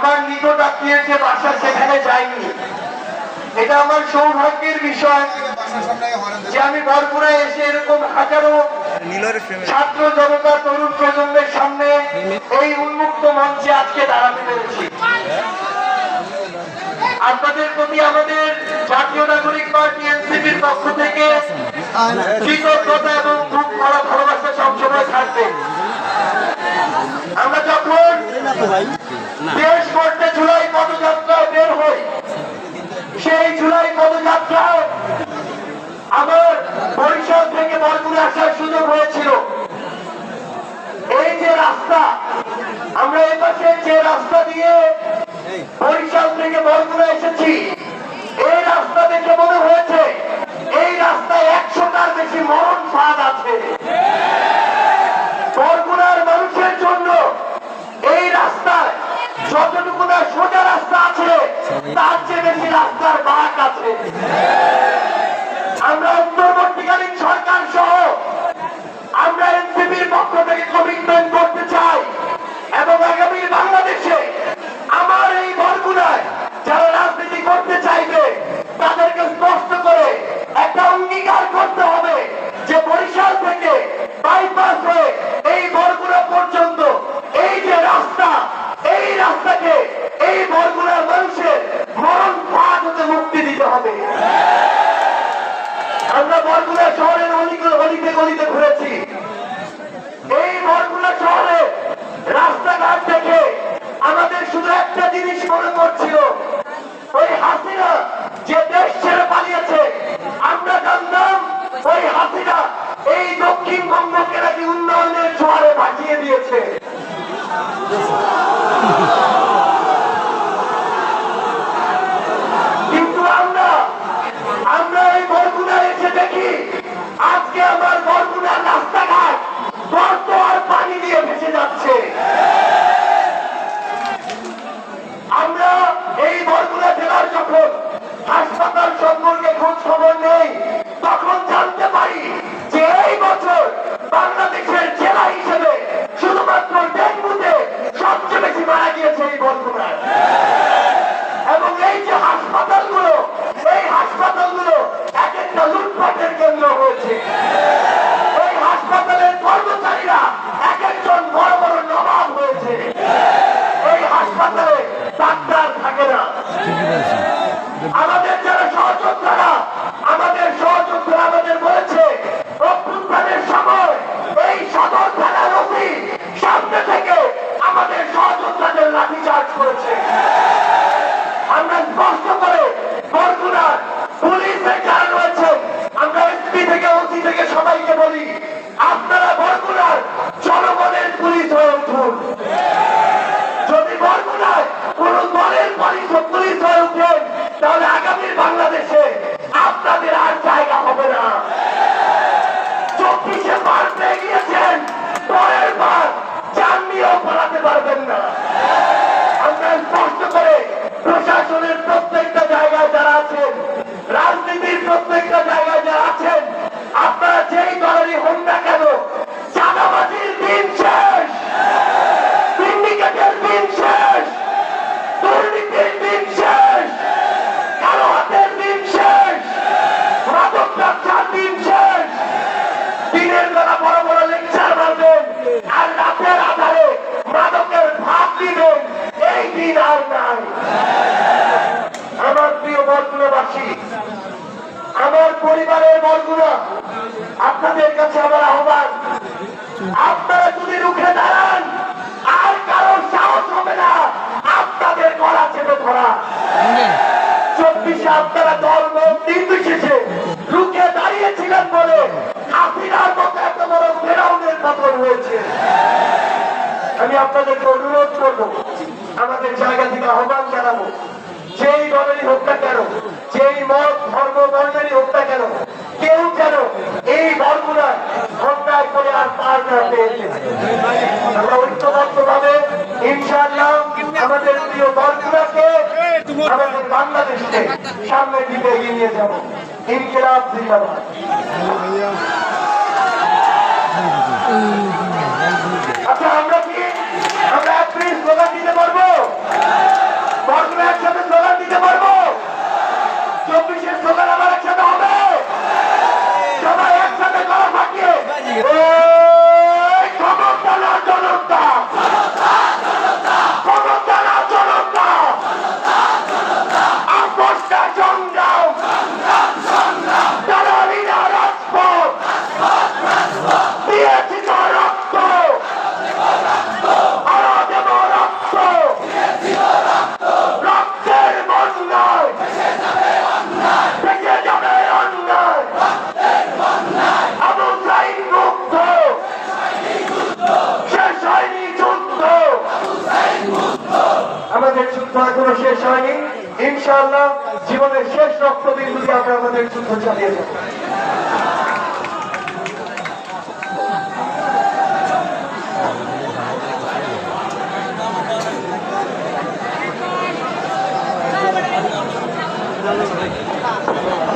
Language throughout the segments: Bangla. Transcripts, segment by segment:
আমার নিকট আত্মীয়ের যে বাসা সেখানে যাইনি। এটা আমার সৌভাগ্যের বিষয় যে আমি বরপুরা এসে এরকম হাজারো ছাত্র জনতা তরুণ প্রজন্মের সামনে এই উন্মুক্ত মঞ্চে আজকে দাঁড়াতে পেরেছি। আপনাদের প্রতি আমাদের জাতীয় নাগরিক পার্টি এনসিপির পক্ষ থেকে কৃতজ্ঞতা এবং বুক ভরা ভালোবাসা সবসময় থাকবে। আমরা যখন দেশ করতে জুলাই পদযাত্রায় বের হই সেই জুলাই পদযাত্রায় আমার বরিশাল থেকে বরগুনা আসার সুযোগ হয়েছিল। এই যে রাস্তা, আমরা এ পাশে যে রাস্তা দিয়ে বরিশাল থেকে বরগুনা এসেছি, এই রাস্তা দেখে মনে হয়েছে, এই রাস্তায় একশোটার বেশি মরণ ফাঁদ আছে বরগুনার মানুষের জন্য এই রাস্তায় যতটুকু না সোজা রাস্তা আছে তার চেয়ে বেশি রাস্তার বাঁক আছে। আমরা অন্তর্বর্তীকালীন সরকার সহ আমরা এনসিপির পক্ষ থেকে কমিটমেন্ট করতে চাই এবং আগামী বাংলাদেশে আমার এই বরগুনায় যারা রাজনীতি করতে চাইবে তাদেরকে স্পষ্ট করে একটা অঙ্গীকার করতে হবে যে বরিশাল থেকে বাইপাস হয়ে এই বরগুনা পর্যন্ত এই যে রাস্তা এই রাস্তাকে এই বরগুনার মানুষের মরণ ফাঁদ হতে মুক্তি দিতে হবে আমরা বরগুনা শহরের অলিগুলো অলিতে গলিতে ঘুরেছি। এই বরগুনা শহরে রাস্তাঘাট দেখে আমাদের শুধু একটা জিনিস মনে করছিল ওই হাসিনা যে দেশ ছেড়ে পালিয়েছে, আমরা জানতাম ওই হাসিনা এই দক্ষিণবঙ্গকে নাকি উন্নয়নের জোয়ারে ভাসিয়ে দিয়েছে। যখন হাসপাতাল সম্পর্কে খোঁজ খবর নেই তখন জানতে পারি যে এই বছর বাংলাদেশের জেলা হিসেবে শুধুমাত্র ডেঙ্গুতে সবচেয়ে বেশি মারা গিয়েছে এই বরগুনায় এবং এই যে হাসপাতালগুলো এই হাসপাতালগুলো এক একটা লুটপাটের কেন্দ্র হয়েছে এই হাসপাতালের কর্মচারীরা এক একজন বড় বড় নবাব হয়েছে এই হাসপাতালে ডাক্তার থাকে না আমাদের যারা সহযোদ্ধারা আমাদের সহযোদ্ধারা আমাদের বলেছে অভ্যুত্থানের সময় এই সদর থানার ওসি সামনে থেকে আমাদের সহযোদ্ধাদের লাঠিচার্জ করেছে আমরা স্পষ্ট করে বরগুনার পুলিশের যারা রয়েছেন আমরা এসপি থেকে ওসি থেকে সবাইকে বলি আপনারা বরগুনার জনগণের পুলিশ হয়ে উঠুন যদি বরগুনায় কোন দলের পুলিশ পুলিশ হয়ে উঠেন তাহলে আগামী বাংলাদেশে আপনাদের আর জায়গা হবে না চব্বিশে বার পেয়ে গিয়েছেন পরের বার চান নিয়েও পালাতে পারবেন না আমরা স্পষ্ট করে প্রশাসনের প্রত্যেকটা জায়গায় যারা আছেন রাজনীতির প্রত্যেকটা জায়গায় যারা আছেন আপনারা যেই দলেরই হন না কেন চাঁদাবাজির দিন শেষ সিন্ডিকেটের দিন শেষ দুর্নীতির দিন শেষ কালো হাতের দিন শেষ মাদক ব্যবসার দিন শেষ দিনের বেলা বড় বড় লেকচার মারবেন আর রাতের আধারে মাদকের ভাব দিবেন এই দিন আর নাই আমার প্রিয় বরগুনাবাসী আমার পরিবারের বরগুনা আপনাদের কাছে আমার আহ্বান, আপনারা যদি রুখে দাঁড়ান, আর কারোর সাহস হবে না, আপনাদের গলা চেপে ধরা। চব্বিশে আপনারা দল নির্বিশেষে রুখে দাঁড়িয়েছিলেন বলে আফিনার মতো এত বড় ফেরাউনের পতন হয়েছে। আমি আপনাদেরকে অনুরোধ করব, আমাদের জায়গা থেকে আহ্বান জানাব, যেই দলেরই হোক না কেন, যেই মত, ধর্ম, বর্ণেরই হোক না কেন কেউ যেন এই বর্গুনায় অন্যায় করে আর পার না পেয়েছে আমরা ঐক্যবদ্ধ ভাবে ইনশাআল্লাহ আমাদের প্রিয় বর্গুনাকে আমাদের বাংলাদেশকে সামনের দিকে এগিয়ে নিয়ে যাব। ইনকিলাব জিন্দাবাদ। আচ্ছা আমরা দিয়ে জনতা আমাদের যুদ্ধ এখনও শেষ হয়নি। ইনশাআল্লাহ জীবনের শেষ রক্তবিন্দু দিয়ে আমরা আমাদের যুদ্ধ চালিয়ে যাব।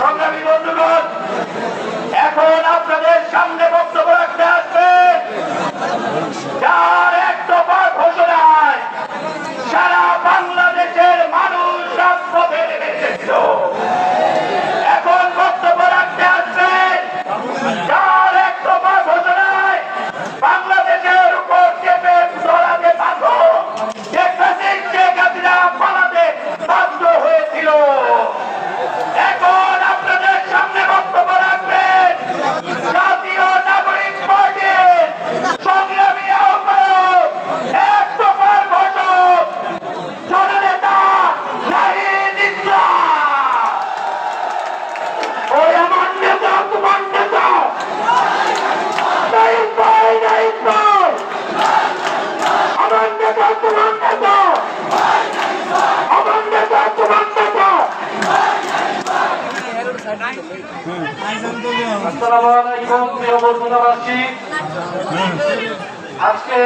সংগ্রামী বন্ধুগণ, এখন আপনাদের সামনে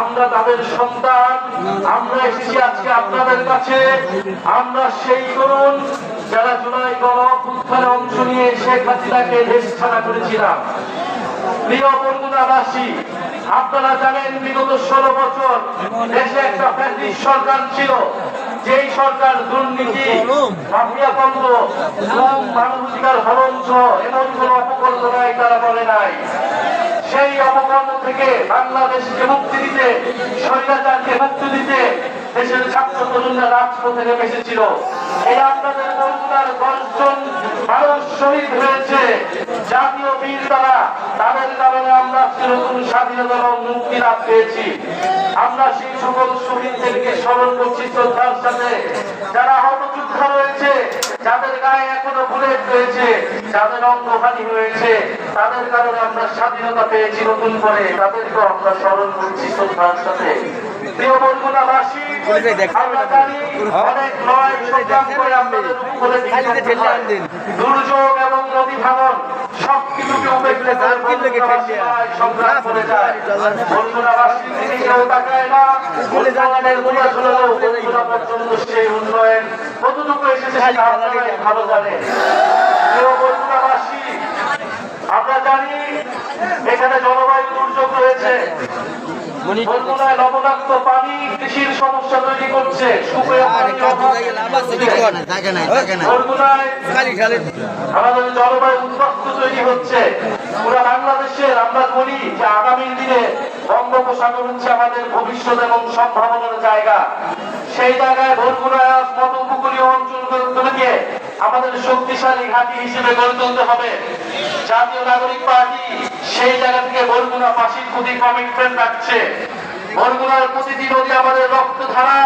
আমরা তাদের সন্তান, আমরা এসেছি আজকে আপনাদের কাছে। আমরা সেই তরুণ যারা জুলাই গণ অভ্যুত্থানে অংশ নিয়ে শেখ হাসিনাকে দেশ করেছিলাম। আপনারা জানেন বিগত ষোলো বছর দেশে একটা ফ্যাসিস্ট সরকার ছিল। যেই সরকার দুর্নীতি মাফিয়াতন্ত্র এবং মানবাধিকার সহ এমন কোন অপকর্ম নাই তারা বলে নাই। সেই অপকর্ম থেকে বাংলাদেশকে মুক্তি দিতে স্বৈরাচারকে মুক্তি দিতে দেশের ছাত্র তরুণরা রাজপথে নেমে এসেছিল। এই আপনাদের বন্ধুরার দশজন মানুষ শহীদ হয়েছে। জাতীয় বীর তারা তাদের কারণে আমরা নতুন স্বাধীনতা এবং মুক্তি লাভ পেয়েছি। আমরা সেই সকল শহীদদেরকে স্মরণ করছি শ্রদ্ধার সাথে। যারা হতযুদ্ধ যোদ্ধা রয়েছে, যাদের গায়ে এখনও বুলেট রয়েছে, যাদের অঙ্গহানি হয়েছে, তাদের কারণে আমরা স্বাধীনতা পেয়েছি নতুন করে। তাদেরকেও আমরা স্মরণ করছি শ্রদ্ধার সাথে। জানি হয়। দুর্যোগ এবং নদী ভাঙন সবকিছুকে উপেক্ষা সংগ্রাম করে যায়। বন্ধুরাবাসী কেউ তাকায় না। উন্নয়নের মূল্য হলেও বন্ধুরা পর্যন্ত সেই উন্নয়ন। কতটুকু এসেছে ভালো জানেন। প্রিয় বন্ধুরাবাসী আমরা জানি এখানে জলবায়ু দুর্যোগ রয়েছে। বরগুনায় লবণাক্ত পানি কৃষির সমস্যা তৈরি করছে। সুপেয় পানির অভাব। থাকে নাই থাকে নাই। বরগুনায় খালি খালি। আমাদের জলবায়ু উদ্বাস্তু তৈরি হচ্ছে। পুরো বাংলাদেশের আমরা বলি যে আগামী দিনে বঙ্গোপসাগর হচ্ছে আমাদের ভবিষ্যৎ এবং সম্ভাবনার জায়গা। সেই জায়গায় বরগুনায় মত উপকূলীয় অঞ্চলগুলোকে আমাদের শক্তিশালী ঘাঁটি হিসেবে গড়ে তুলতে হবে। জাতীয় নাগরিক পার্টি সেই জায়গা থেকে বরগুনা ফাঁসির প্রতি কমিটমেন্ট রাখছে। বরগুনার প্রতিটি নদী আমাদের রক্তধারা।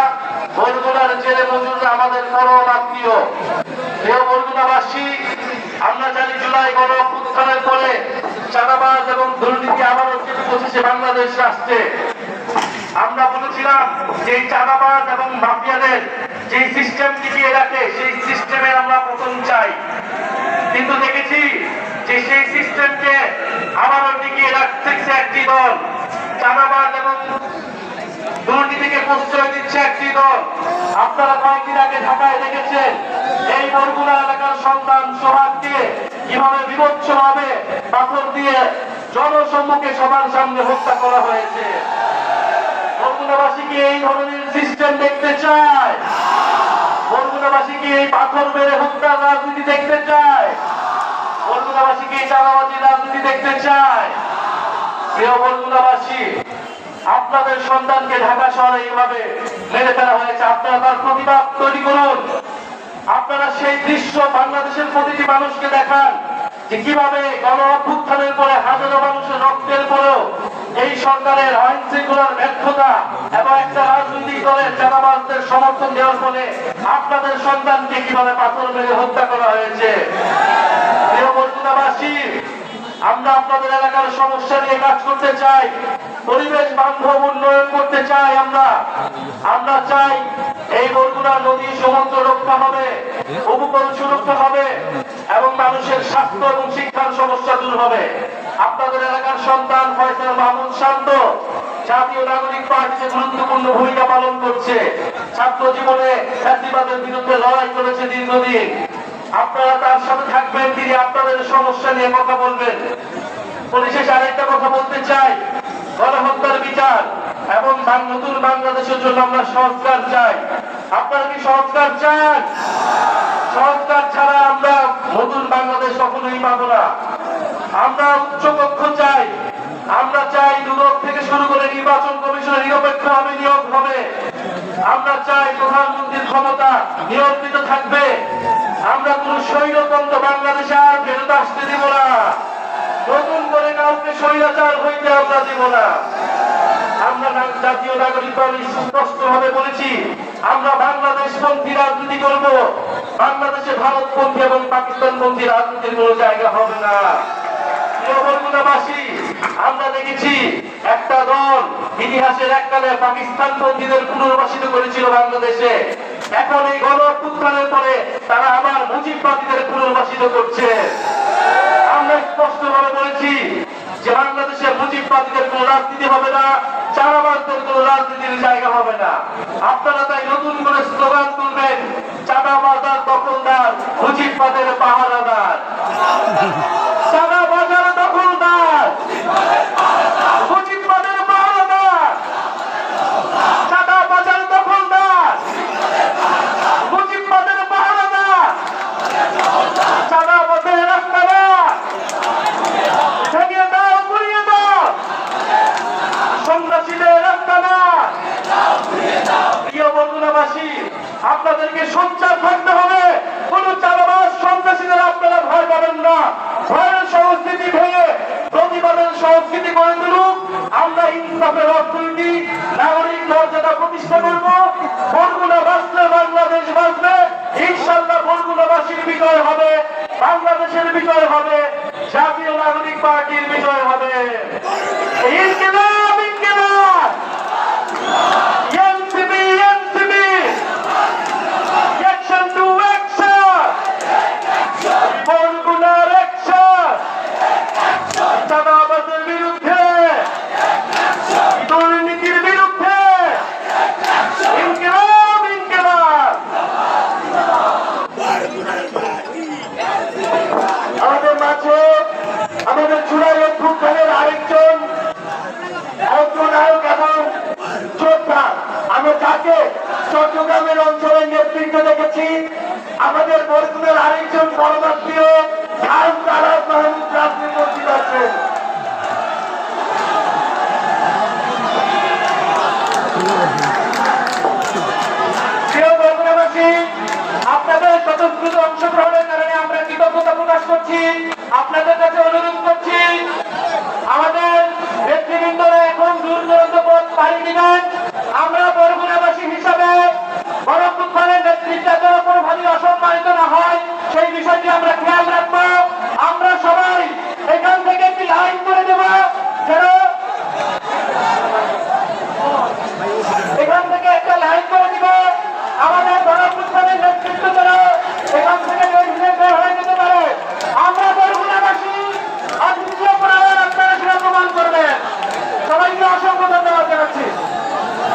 বরগুনার জেলে মজুররা আমাদের পরম আত্মীয়। বরগুনাবাসী, আমরা জানি জুলাই গণ অভ্যুত্থানের পরে চাঁদাবাজ এবং দুর্নীতি আবারও চেপে বসেছে বাংলাদেশ রাষ্ট্রে। আমরা বলেছিলাম যে এই চাঁদাবাজ এবং মাফিয়াদের যে সিস্টেম টিকিয়ে রাখে, সেই সিস্টেমে আমরা পতন চাই। কিন্তু দেখেছি যে সেই সিস্টেমকে আবারও টিকিয়ে রাখতেছে একটি দল। চাঁদাবাজ এবং দুর্নীতিকে প্রশ্রয় দিচ্ছে একটি দল। আপনারা কয়েকদিন আগে ঢাকায় দেখেছেন, এই বরগুনা এলাকার সন্তান সোহাগকে কীভাবে বিভৎস ভাবে পাথর দিয়ে জনসম্মুখে সবার সামনে হত্যা করা হয়েছে। বরগুনাবাসী কি এই ধরনের সিস্টেম দেখতে চায়? বরগুনাবাসী কি এই পাথর মেরে হত্যা রাজনীতি দেখতে চায়। বরগুনাবাসী কি চাঁদাবাজি রাজনীতি দেখতে চায়। প্রিয় বরগুনাবাসী আপনাদের সন্তানকে ঢাকা শহরে এইভাবে মেরে ফেলা হয়েছে। আপনারা তার প্রতিবাদ তৈরি করুন। আপনারা সেই দৃশ্য বাংলাদেশের প্রতিটি মানুষকে দেখান যে কীভাবে গণ অভ্যুত্থানের পরে হাজারো মানুষের রক্তের পরেও এই সরকারের আইন শৃঙ্খলার ব্যর্থতা এবং একটা রাজনৈতিক দলের চাঁদাবাজদের সমর্থন দেওয়ার ফলে আপনাদের সন্তানকে কীভাবে পাথর মেরে হত্যা করা হয়েছে? প্রিয় বরগুনাবাসী আমরা আপনাদের এলাকার সমস্যা নিয়ে কাজ করতে চাই, পরিবেশ বান্ধব উন্নয়ন করতে চাই আমরা। আমরা চাই এই বরগুনা নদী সমুদ্র রক্ষা হবে, উপকূল সুরক্ষা হবে, এবং মানুষের স্বাস্থ্য এবং শিক্ষার সমস্যা দূর হবে। আপনাদের এলাকার সন্তান ফয়সাল মাহমুদ শান্ত, জাতীয় নাগরিক পার্টিতে গুরুত্বপূর্ণ ভূমিকা পালন করছে। ছাত্র জীবনে ফ্যাসিবাদের বিরুদ্ধে লড়াই করেছে দীর্ঘদিন। আপনারা তার সাথে থাকবেন, তিনি আপনাদের সমস্যা নিয়ে কথা বলবেন। পরিশেষে আরেকটা কথা বলতে চাই, গণহত্যার বিচার এবং নতুন বাংলাদেশের জন্য আমরা সংস্কার চাই। আপনারা কি সংস্কার চান? সংস্কার ছাড়া আমরা নতুন বাংলাদেশ কখনোই পাবো না। আমরা উচ্চকক্ষ চাই, আমরা চাই দুদক থেকে শুরু করে নির্বাচন কমিশনের নিরপেক্ষ হবে নিয়োগ হবে। আমরা চাই প্রধানমন্ত্রীর ক্ষমতা নিয়ন্ত্রিত থাকবে। আমরা কোন স্বৈরতন্ত্র বাংলাদেশে আর ফেরত আসতে দিব না। নতুন করে কাউকে স্বৈরাচার হইতে আমরা দিব না। আমরা জাতীয় নাগরিক ভাবে বলেছি, আমরা বাংলাদেশ পন্থী রাজনীতি করব। বাংলাদেশে এবং পাকিস্তানপন্থী রাজনীতির কোনো জায়গা হবে না। আমরা দেখেছি একটা দল ইতিহাসের এককালে পাকিস্তান পন্থীদের পুনর্বাসিত করেছিল বাংলাদেশে। এখন এই গণ অভ্যুত্থানের পরে তারা আবার মুজিববাদীদের পুনর্বাসিত করছে। আমরা স্পষ্ট ভাবে বলেছি যে বাংলাদেশে মুজিববাদীদের কোন রাজনীতি হবে না, চাঁদাবাজদের কোন রাজনীতির জায়গা হবে না। আপনারা তাই নতুন করে স্লোগান তুলবেন চাঁদাবাজার দখলদার, মুজিববাদের পাহারাদার চাঁদাবাজার দখলদার মুজিববাদের পাহারাদার চাঁদাবাজার দখলদার মুজিববাদের পাহারাদার চাঁদাবাজের রাস্তাঘাট ভেঙে দাও গুড়িয়ে দাও সন্ত্রাসীদের রাস্তাঘাট প্রিয় বন্ধুরাবাসী আপনাদেরকে সোচ্চার থাকতে হবে কোন চালাবাস সন্ত্রাসীদের আপনারা ভয় পাবেন না ভয়ের সংস্কৃতি ভেঙে প্রতিবাদের সংস্কৃতি গড়ে তুলুক। আমরা ইনসাফের অর্থনীতি, নাগরিক মর্যাদা প্রতিষ্ঠা করব। বরগুনা বাঁচলে বাংলাদেশ বাঁচবে। ইনশাল্লাহ বরগুনাবাসীর বিজয় হবে, বাংলাদেশের বিজয় হবে, জাতীয় নাগরিক পার্টির বিজয় হবে। ইনকিলাব!